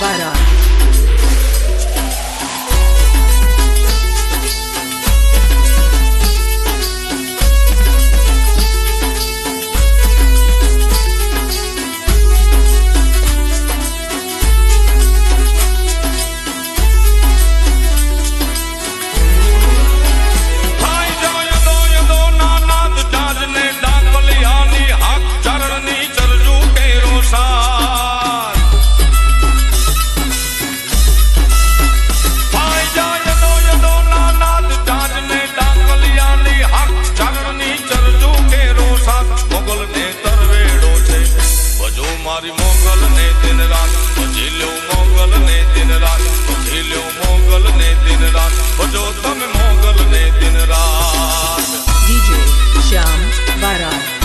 Varane. Mughal ને દિન રાત ભજેલ્યો મોગલ ને દિન રાત ભજેલ્યો મોગલ ને દિન રાત ભજો તમે મોગલ ને દિન રાત શ્યામ બારા